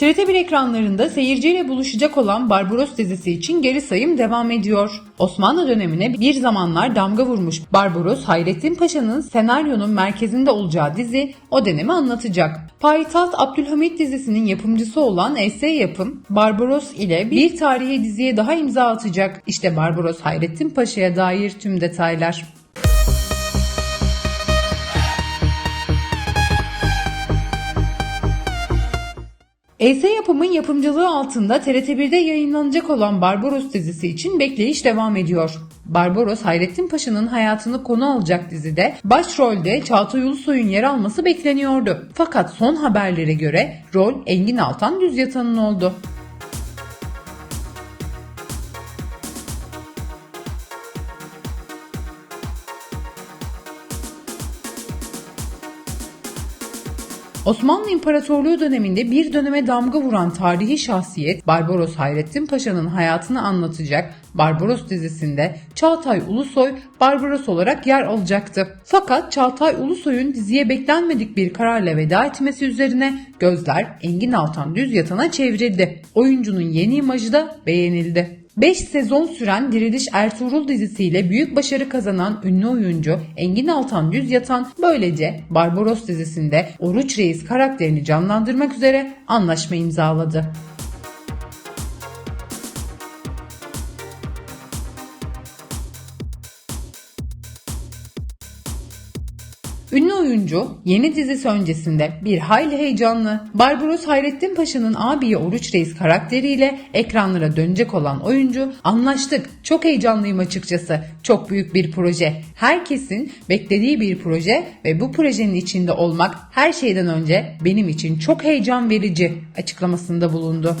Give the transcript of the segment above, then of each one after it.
TRT1 ekranlarında seyirciyle buluşacak olan Barbaros dizisi için geri sayım devam ediyor. Osmanlı dönemine bir zamanlar damga vurmuş Barbaros Hayrettin Paşa'nın senaryonun merkezinde olacağı dizi o dönemi anlatacak. Payitaht Abdülhamit dizisinin yapımcısı olan ES Yapım, Barbaros ile bir tarihi diziye daha imza atacak. İşte Barbaros Hayrettin Paşa'ya dair tüm detaylar. ES Yapım'ın yapımcılığı altında TRT1'de yayınlanacak olan Barbaros dizisi için bekleyiş devam ediyor. Barbaros Hayrettin Paşa'nın hayatını konu alacak dizide başrolde Çağatay Ulusoy'un yer alması bekleniyordu. Fakat son haberlere göre rol Engin Altan Düz Yatan'ın oldu. Osmanlı İmparatorluğu döneminde bir döneme damga vuran tarihi şahsiyet Barbaros Hayrettin Paşa'nın hayatını anlatacak Barbaros dizisinde Çağatay Ulusoy Barbaros olarak yer alacaktı. Fakat Çağatay Ulusoy'un diziye beklenmedik bir kararla veda etmesi üzerine gözler Engin Altan Düz Yatan'a çevrildi. Oyuncunun yeni imajı da beğenildi. 5 sezon süren Diriliş Ertuğrul dizisiyle büyük başarı kazanan ünlü oyuncu Engin Altan Düz Yatan böylece Barbaros dizisinde Oruç Reis karakterini canlandırmak üzere anlaşma imzaladı. Ünlü oyuncu yeni dizisi öncesinde bir hayli heyecanlı. Barbaros Hayrettin Paşa'nın abiye Oruç Reis karakteriyle ekranlara dönecek olan oyuncu anlaştık. Çok heyecanlıyım açıkçası. Çok büyük bir proje. Herkesin beklediği bir proje ve bu projenin içinde olmak her şeyden önce benim için çok heyecan verici açıklamasında bulundu.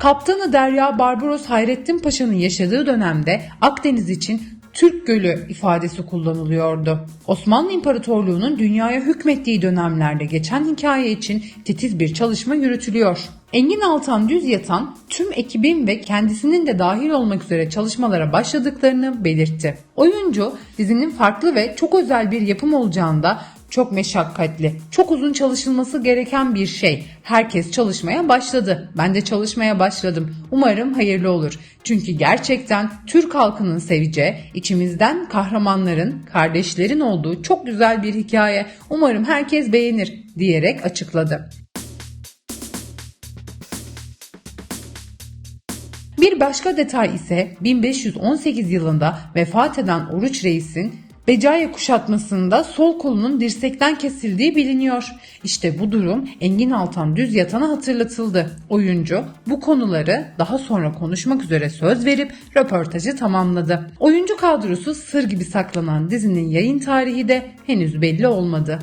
Kaptanı Derya Barbaros Hayrettin Paşa'nın yaşadığı dönemde Akdeniz için Türk Gölü ifadesi kullanılıyordu. Osmanlı İmparatorluğu'nun dünyaya hükmettiği dönemlerde geçen hikaye için titiz bir çalışma yürütülüyor. Engin Altan Düz Yatan tüm ekibin ve kendisinin de dahil olmak üzere çalışmalara başladıklarını belirtti. Oyuncu dizinin farklı ve çok özel bir yapım olacağında çok meşakkatli, çok uzun çalışılması gereken bir şey. Herkes çalışmaya başladı. Ben de çalışmaya başladım. Umarım hayırlı olur. Çünkü gerçekten Türk halkının seveceği, içimizden kahramanların, kardeşlerin olduğu çok güzel bir hikaye. Umarım herkes beğenir diyerek açıkladı. Bir başka detay ise 1518 yılında vefat eden Oruç Reis'in Becaya kuşatmasında sol kolunun dirsekten kesildiği biliniyor. İşte bu durum Engin Altan Düz Yatan'a hatırlatıldı. Oyuncu bu konuları daha sonra konuşmak üzere söz verip röportajı tamamladı. Oyuncu kadrosu sır gibi saklanan dizinin yayın tarihi de henüz belli olmadı.